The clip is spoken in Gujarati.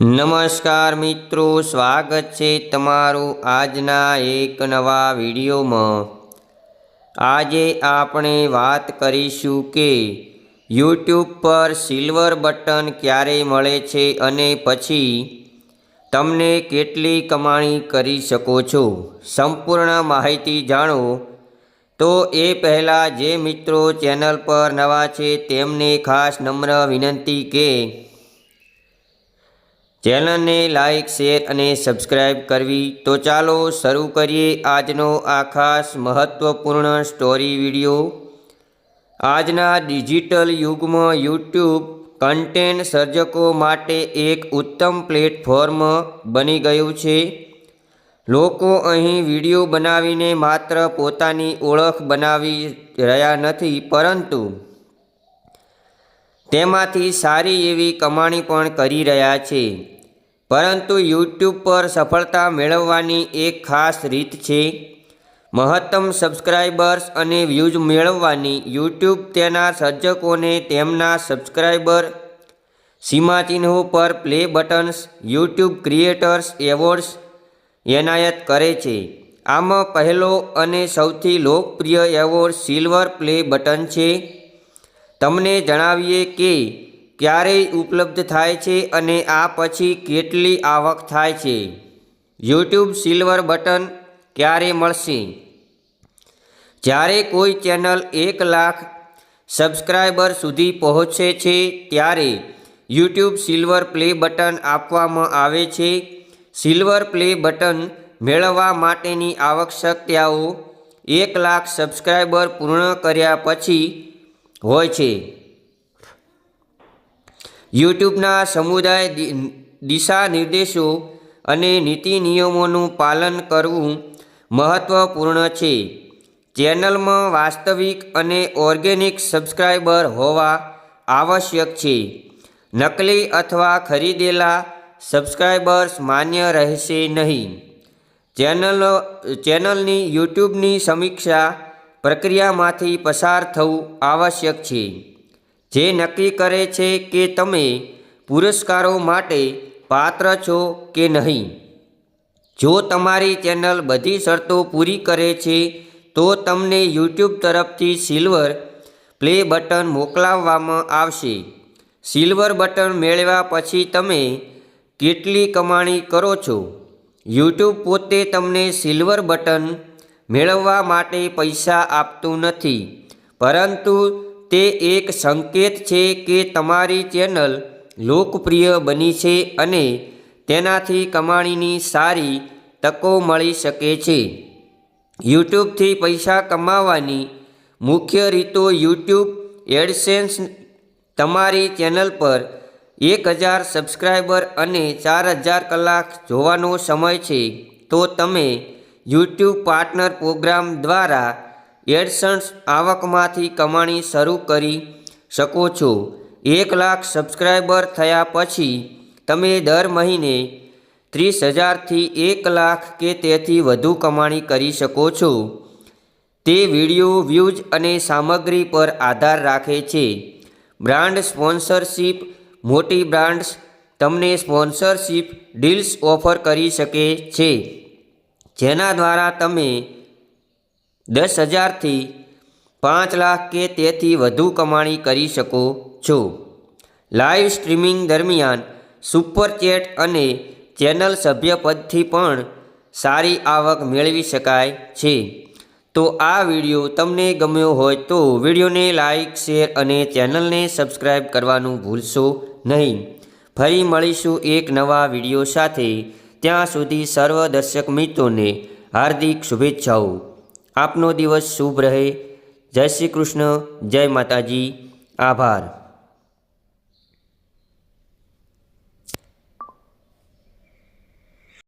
નમસ્કાર મિત્રો, સ્વાગત છે તમારું આજના એક નવા વિડીયોમાં. આજે આપણે વાત કરીશું કે યુટ્યુબ પર સિલ્વર બટન ક્યારે મળે છે અને પછી તમને કેટલી કમાણી કરી શકો છો? સંપૂર્ણ માહિતી જાણો. તો એ પહેલાં જે મિત્રો ચેનલ પર નવા છે તેમને ખાસ નમ્ર વિનંતી કે ચેનલને લાઇક શેર અને સબસ્ક્રાઇબ કરવી તો ચાલો શરૂ કરીએ આજનો આ ખાસ મહત્ત્વપૂર્ણ સ્ટોરી વિડિયો આજના ડિજિટલ યુગમાં યુટ્યુબ કન્ટેન્ટ સર્જકો માટે એક ઉત્તમ પ્લેટફોર્મ બની ગયું છે. લોકો અહીં વીડિયો બનાવીને માત્ર પોતાની ઓળખ બનાવી રહ્યા નથી, પરંતુ તેમાંથી સારી એવી કમાણી પણ કરી રહ્યા છે. પરંતુ યુટ્યુબ પર સફળતા મેળવવાની એક ખાસ રીત છે. મહત્તમ સબસ્ક્રાઇબર્સ અને વ્યૂઝ મેળવવાની યુટ્યુબ તેના સર્જકોને તેમના સબસ્ક્રાઇબર સીમાચિહ્નો પર play buttons, YouTube creators awards એનાયત કરે છે. આમાં પહેલો અને સૌથી લોકપ્રિય એવોર્ડ સિલ્વર પ્લે બટન છે. તમને જણાવીએ કે ક્યારેય ઉપલબ્ધ થાય છે અને આ પછી કેટલી આવક થાય છે. યુટ્યુબ સિલ્વર બટન ક્યારે મળશે? જ્યારે કોઈ ચેનલ એક લાખ સબસ્ક્રાઈબર સુધી પહોંચે છે, ત્યારે યુટ્યુબ સિલ્વર પ્લે બટન આપવામાં આવે છે. સિલ્વર પ્લે બટન મેળવવા માટેની આવશ્યકતાઓ એક લાખ સબસ્ક્રાઈબર પૂર્ણ કર્યા પછી હોય છે. યુટ્યુબના સમુદાય દિશા નિર્દેશો અને નીતિ નિયમોનું પાલન કરવું મહત્ત્વપૂર્ણ છે. ચેનલમાં વાસ્તવિક અને ઓર્ગેનિક સબસ્ક્રાઈબર હોવા આવશ્યક છે. નકલી અથવા ખરીદેલા સબસ્ક્રાઈબર્સ માન્ય રહેશે નહીં. ચેનલ, ચેનલની યુટ્યુબની સમીક્ષા પ્રક્રિયામાંથી પસાર થવું આવશ્યક છે. જે નક્કી કરે છે કે તમે પુરસ્કારો માટે પાત્ર છો કે નહીં. જો તમારી ચેનલ બધી શરતો પૂરી કરે છે, તો તમને યુટ્યુબ તરફથી સિલ્વર પ્લે બટન મોકલાવવામાં આવશે. સિલ્વર બટન મેળવ્યા પછી તમે કેટલી કમાણી કરો છો? યુટ્યુબ પોતે તમને સિલ્વર બટન મેળવવા માટે પૈસા આપતું નથી. પરંતુ તે એક સંકેત છે કે તમારી ચેનલ લોકપ્રિય બની છે અને તેનાથી કમાણીની સારી તકો મળી શકે છે. યુટ્યુબથી પૈસા કમાવાની મુખ્ય રીતો યુટ્યુબ એડસેન્સ તમારી ચેનલ પર એક હજાર સબસ્ક્રાઈબર અને ચાર હજાર કલાક જોવાનો સમય છે. તો તમે યુટ્યુબ પાર્ટનર પ્રોગ્રામ દ્વારા એડસન્સ આવકમાંથી કમાણી શરૂ કરી શકો છો. એક લાખ સબસ્ક્રાઈબર થયા પછી તમે દર મહિને ત્રીસ હજારથી એક લાખ કે તેથી વધુ કમાણી કરી શકો છો. તે વીડિયો વ્યૂઝ અને સામગ્રી પર આધાર રાખે છે. બ્રાન્ડ સ્પોન્સરશિપ, મોટી બ્રાન્ડ્સ તમને સ્પોન્સરશિપ, ડીલ્સ ઓફર કરી શકે છે. જેના દ્વારા તમે દસ હજારથી પાંચ લાખ કે તેથી વધુ કમાણી કરી શકો છો. લાઈવ સ્ટ્રીમિંગ દરમિયાન સુપર ચેટ અને ચેનલ સભ્યપદથી પણ સારી આવક મેળવી શકાય છે. તો આ વીડિયો તમને ગમ્યો હોય તો વિડીયોને લાઈક, શેર અને ચેનલને સબસ્ક્રાઈબ કરવાનું ભૂલશો નહીં. ફરી મળીશું એક નવા વીડિયો સાથે. ત્યાં સુધી સર્વ દર્શક મિત્રોને હાર્દિક શુભેચ્છાઓ. આપનો દિવસ શુભ રહે. જય શ્રી કૃષ્ણ. જય માતાજી. આભાર.